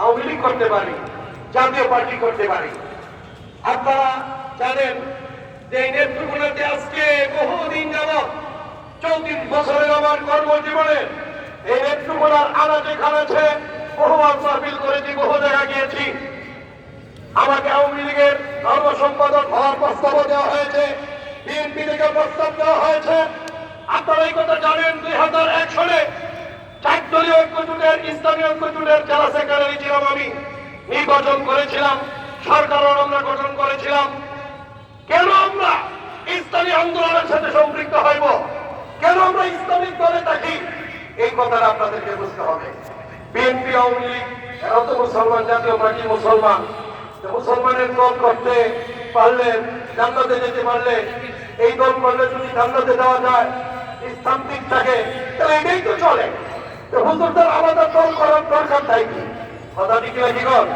আওয়ামী লীগ করতে পারি, জাতীয় পার্টি করতে পারি। আপনারা জানেন যে এই নেতৃত্বগুলোতে আজকে বহুদিন যাবৎ চৌত্রিশ বছরের আমার কর্মজীবনে এই নেতৃত্বগুলার আনাচে খানাচে বহু মাহফিল করেছি, বহু জায়গা গিয়েছি। আমাকে আওয়ামী লীগের ধর্ম সম্পাদক হওয়ার প্রস্তাব দেওয়া হয়েছে, বিএনপি থেকে প্রস্তাব দেওয়া হয়েছে। আপনারা এই কথা জানেন দুই হাজার এক সালে চার দলীয় ঐক্যজোটের, ইসলামী ঐক্যজোটের জেলা সেক্রেটারি ছিলাম আমি নির্বাচন করেছিলাম সরকারও আমরা গঠন করেছিলাম। কেন আমরা ইসলামী আন্দোলনের সাথে সম্পৃক্ত হইব? কেন আমরা ইসলামিক দলে থাকি? এই কথাটা আপনাদেরকে বুঝতে হবে। বিএনপি আওয়ামী লীগ, এরা তো মুসলমান, জাতীয় পার্টি মুসলমান। মুসলমানের দল করতে পারলে, জান্নাতে যেতে পারলে, এই দল করলে যদি জান্নাতে যাওয়া যায়, ইসলাম দিক থাকে, তাহলে এটাই তো চলে। তো হুজুরদের আলাদা দল করার দরকার তাই কি? কথা ঠিক হবে